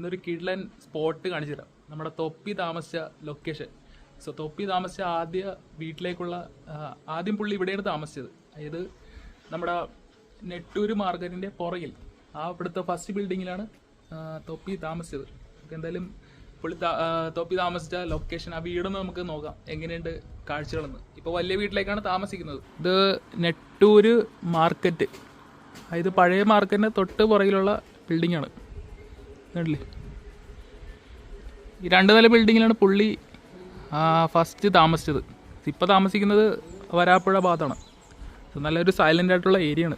ഇന്നൊരു കിഡ്ലൻ സ്പോട്ട് കാണിച്ചു തരാം. നമ്മുടെ തൊപ്പി താമസിച്ച ലൊക്കേഷൻ സോ തൊപ്പി താമസിച്ച ആദ്യ വീട്ടിലേക്കുള്ള ആദ്യം പുള്ളി ഇവിടെയാണ് താമസിച്ചത്. അതായത് നമ്മുടെ നെട്ടൂർ മാർക്കറ്റിന്റെ പുറകിൽ ആ ഇവിടുത്തെ ഫസ്റ്റ് ബിൽഡിങ്ങിലാണ് തൊപ്പി താമസിച്ചത്. നമുക്ക് എന്തായാലും പുള്ളി തൊപ്പി താമസിച്ച ലൊക്കേഷൻ ആ വീടൊന്ന് നമുക്ക് നോക്കാം എങ്ങനെയുണ്ട് കാഴ്ചകളെന്ന്. ഇപ്പോൾ വലിയ വീട്ടിലേക്കാണ് താമസിക്കുന്നത്. ഇത് നെട്ടൂർ മാർക്കറ്റ്. അതായത് പഴയ മാർക്കറ്റിന്റെ തൊട്ട് പുറകിലുള്ള ബിൽഡിംഗ് ആണ്. കണ്ടില്ലേ? ഈ രണ്ട് നില ബിൽഡിങ്ങിലാണ് പുള്ളി ഫസ്റ്റ് താമസിച്ചത്. ഇപ്പോൾ താമസിക്കുന്നത് വരാപ്പുഴ ഭാഗത്താണ്. നല്ലൊരു സൈലന്റ് ആയിട്ടുള്ള ഏരിയ ആണ്.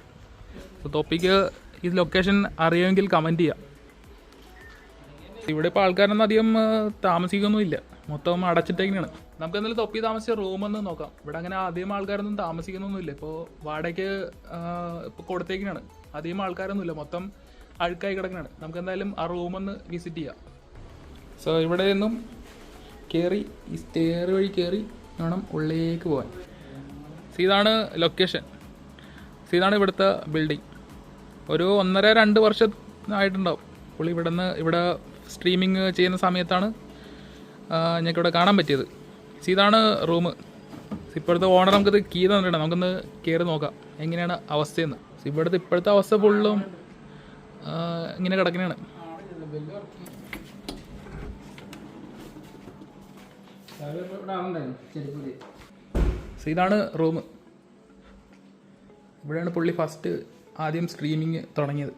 തൊപ്പിക്ക് ഈ ലൊക്കേഷൻ അറിയുമെങ്കിൽ കമന്റ് ചെയ്യാം. ഇവിടെ ഇപ്പോൾ ആൾക്കാരൊന്നും അധികം താമസിക്കൊന്നുമില്ല. മൊത്തം അടച്ചിട്ടേക്കാണ് നമുക്ക് എന്തായാലും തൊപ്പി താമസിച്ച റൂമൊന്ന് നോക്കാം. ഇവിടെ അങ്ങനെ അധികം ആൾക്കാരൊന്നും താമസിക്കുന്നൊന്നുമില്ല. ഇപ്പോൾ വാടകയ്ക്ക് ഇപ്പോൾ കൊടുത്തേക്കാണ് അധികം ആൾക്കാരൊന്നുമില്ല. മൊത്തം അഴുക്കായി കിടക്കണത് നമുക്ക് എന്തായാലും ആ റൂമൊന്ന് വിസിറ്റ് ചെയ്യാം. സോ ഇവിടെ നിന്നും കയറി ഈ സ്റ്റെയർ വഴി കയറി വേണം ഉള്ളിലേക്ക് പോകാൻ ഇതാണ് ലൊക്കേഷൻ ഇതാണ് ഇവിടുത്തെ ബിൽഡിംഗ് ഒരു ഒന്നര രണ്ട് വർഷം ആയിട്ടുണ്ടാവും പുള്ളി നിന്ന് ഇവിടെ സ്ട്രീമിങ് ചെയ്യുന്ന സമയത്താണ് ഞങ്ങൾക്കിവിടെ കാണാൻ പറ്റിയത്. ഇതാണ് റൂം ഇപ്പോഴത്തെ ഓണർ നമുക്കിത് കീ തന്നിട്ടുണ്ട്. നമുക്കൊന്ന് കയറി നോക്കാം. എങ്ങനെയാണ് അവസ്ഥയെന്ന്. ഇവിടുത്തെ ഇപ്പോഴത്തെ അവസ്ഥ ഫുള്ളും ഇങ്ങനെ കിടക്കുന്നതാണ് സോ ഇതാണ് റൂം. ഇവിടെയാണ് പുള്ളി ഫസ്റ്റ് ആദ്യം സ്ട്രീമിങ് തുടങ്ങിയത്.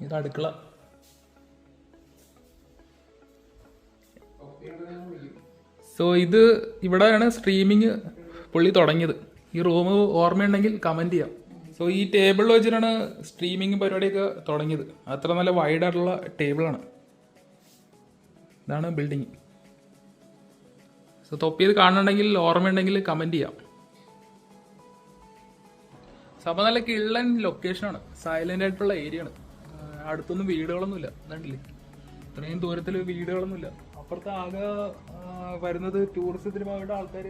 ഇത് അടുക്കള. സോ ഇത് ഇവിടെയാണ് സ്ട്രീമിങ് പുള്ളി തുടങ്ങിയത്. ഈ റൂം ഓർമ്മയുണ്ടെങ്കിൽ കമന്റ് ചെയ്യാം. സോ ഈ ടേബിൾ വെച്ചിട്ടാണ് സ്ട്രീമിങ് പരിപാടിയൊക്കെ തുടങ്ങിയത്. അത്ര നല്ല വൈഡായിട്ടുള്ള ടേബിളാണ് ഇതാണ് ബിൽഡിങ് സോ തൊപ്പി ഇത് കാണുന്നുണ്ടെങ്കിൽ ഓർമ്മയുണ്ടെങ്കിൽ കമന്റ് ചെയ്യാം. സഭ നല്ല കിള്ളൻ ലൊക്കേഷനാണ് സൈലന്റ് ആയിട്ടുള്ള ഏരിയ ആണ്. അടുത്തൊന്നും വീടുകളൊന്നുമില്ല. കണ്ടില്ലേ? ഇത്രയും ദൂരത്തിൽ വീടുകളൊന്നുമില്ല. അപ്പുറത്ത് ആകെ വരുന്നത് ടൂറിസത്തിന് പോയിട്ട് ആൾക്കാർ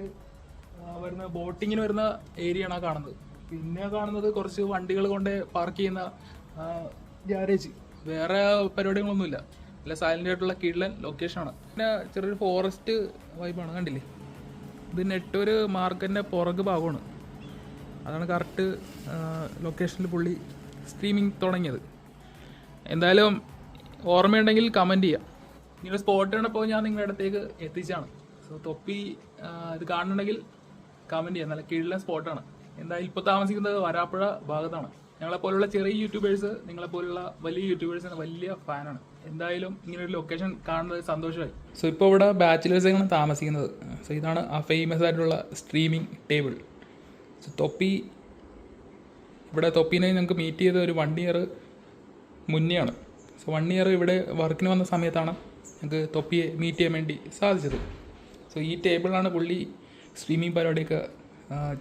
വരുന്ന ബോട്ടിങ്ങിന് വരുന്ന ഏരിയ ആണ് കാണുന്നത്. പിന്നെ കാണുന്നത് കുറച്ച് വണ്ടികൾ കൊണ്ട് പാർക്ക് ചെയ്യുന്ന ഗ്യാരേജ് വേറെ പരിപാടികളൊന്നുമില്ല. നല്ല സൈലന്റ് ആയിട്ടുള്ള കിള്ളൻ ലൊക്കേഷനാണ് പിന്നെ ചെറിയൊരു ഫോറസ്റ്റ് വൈബാണ് കണ്ടില്ലേ? ഇത് നെട്ടൊരു മാർക്കറ്റിന്റെ പുറക് ഭാഗമാണ്. അതാണ് കറക്റ്റ് ലൊക്കേഷനിൽ പുള്ളി സ്ട്രീമിങ് തുടങ്ങിയത്. എന്തായാലും ഓർമ്മയുണ്ടെങ്കിൽ കമന്റ് ചെയ്യാം. ഇങ്ങനെ സ്പോട്ട് കണ്ടപ്പോൾ ഞാൻ നിങ്ങളുടെ അടുത്തേക്ക് എത്തിച്ചാണ്. സോ തൊപ്പി ഇത് കാണുന്നുണ്ടെങ്കിൽ കമന്റ് ചെയ്യാം. നല്ല കീഴിലെ സ്പോട്ടാണ് എന്തായാലും ഇപ്പൊ താമസിക്കുന്നത് വരാപ്പുഴ ഭാഗത്താണ്. ഞങ്ങളെ ഞങ്ങളെപ്പോലുള്ള ചെറിയ യൂട്യൂബേഴ്സ് നിങ്ങളെ നിങ്ങളെപ്പോലുള്ള വലിയ യൂട്യൂബേഴ്സിന് വലിയ ഫാനാണ്. എന്തായാലും ഇങ്ങനെ ഒരു ലൊക്കേഷൻ കാണുന്നത് സന്തോഷമായി. സോ ഇപ്പോൾ ഇവിടെ ബാച്ചിലേഴ്സാണ് താമസിക്കുന്നത്. സോ ഇതാണ് ആ ഫേമസ് ആയിട്ടുള്ള സ്ട്രീമിംഗ് ടേബിൾ സോ തൊപ്പി ഇവിടെ തൊപ്പീനെ ഞങ്ങൾക്ക് മീറ്റ് ചെയ്ത ഒരു വൺ ഇയർ മുന്നെയാണ്. സോ വൺ ഇയർ ഇവിടെ വർക്കിന് വന്ന സമയത്താണ് ഞങ്ങൾക്ക് തൊപ്പിയെ മീറ്റ് ചെയ്യാൻ വേണ്ടി സാധിച്ചത്. സോ ഈ ടേബിളാണ് പുള്ളി സ്ട്രീമിംഗ് പരിപാടിയൊക്കെ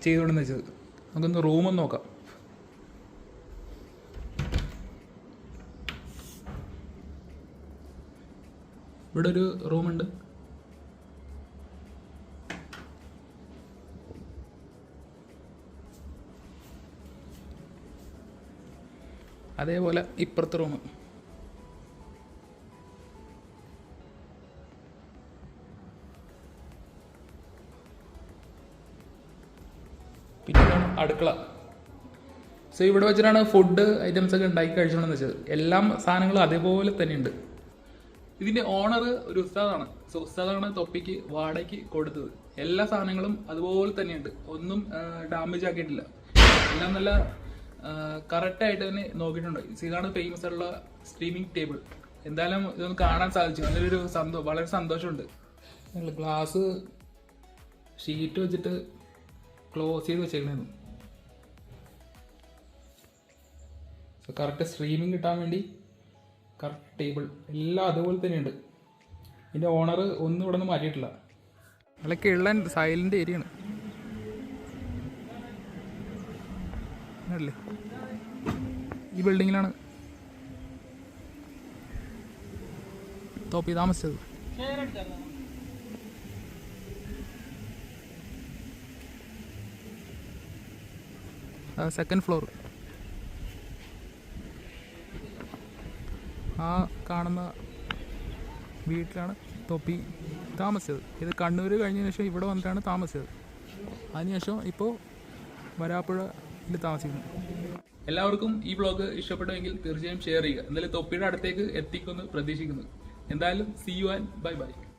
ചെയ്തുകൊണ്ടെന്ന് വെച്ചത്. നമുക്കൊന്ന് റൂമൊന്ന് നോക്കാം. ഇവിടെ ഒരു റൂമുണ്ട്. അതേപോലെ ഇപ്പുറത്തെ റൂം അടുക്കള. സോ ഇവിടെ വെച്ചിട്ടാണ് ഫുഡ് ഐറ്റംസ് ഒക്കെ ഉണ്ടാക്കി കഴിച്ചോണെന്ന് വെച്ചത്. എല്ലാം സാധനങ്ങളും അതേപോലെ തന്നെയുണ്ട്. ഇതിന്റെ ഓണർ ഒരു ഉസ്താദാണ്. സോ ഉസ്താദാണ് തൊപ്പിക്ക് വാടകയ്ക്ക് കൊടുത്തത്. എല്ലാ സാധനങ്ങളും അതുപോലെ തന്നെയുണ്ട്. ഒന്നും ഡാമേജ് ആക്കിയിട്ടില്ല. എല്ലാം നല്ല കറക്റ്റായിട്ട് തന്നെ നോക്കിയിട്ടുണ്ട്. ഇതാണ് ഫേമസ് ആയിട്ടുള്ള സ്ട്രീമിംഗ് ടേബിൾ എന്തായാലും ഇതൊന്ന് കാണാൻ സാധിച്ചു. നല്ലൊരു സന്തോഷം വളരെ സന്തോഷമുണ്ട്. ഗ്ലാസ് ഷീറ്റ് വെച്ചിട്ട് ക്ലോസ് ചെയ്ത് വെച്ചേക്കണേന്ന്. സോ കറക്റ്റ് സ്ട്രീമിംഗ് കിട്ടാൻ വേണ്ടി കറക്റ്റ് ടേബിൾ എല്ലാം അതുപോലെ തന്നെയുണ്ട്. ഇതിന്റെ ഓണർ ഒന്നും ഇവിടെ നിന്ന് മാറ്റിയിട്ടില്ല. നല്ല കിള്ളൻ സൈലന്റ് ഏരിയ ആണ്. ഈ ബിൽഡിങ്ങിലാണ് തോപ്പി താമസിച്ചത്. സെക്കൻഡ് ഫ്ലോർ ആ കാണുന്ന വീട്ടിലാണ് തൊപ്പി താമസിച്ചത്. ഇത് കണ്ണൂർ കഴിഞ്ഞതിന് ശേഷം ഇവിടെ വന്നിട്ടാണ് താമസിച്ചത്. അതിനുശേഷം ഇപ്പോൾ വരാപ്പുഴയിൽ താമസിക്കുന്നു. എല്ലാവർക്കും ഈ വ്ളോഗ് ഇഷ്ടപ്പെട്ടുവെങ്കിൽ തീർച്ചയായും ഷെയർ ചെയ്യുക. എന്നാലും തൊപ്പിയുടെ അടുത്തേക്ക് എത്തിക്കുമെന്ന് പ്രതീക്ഷിക്കുന്നു. എന്തായാലും see you and bye bye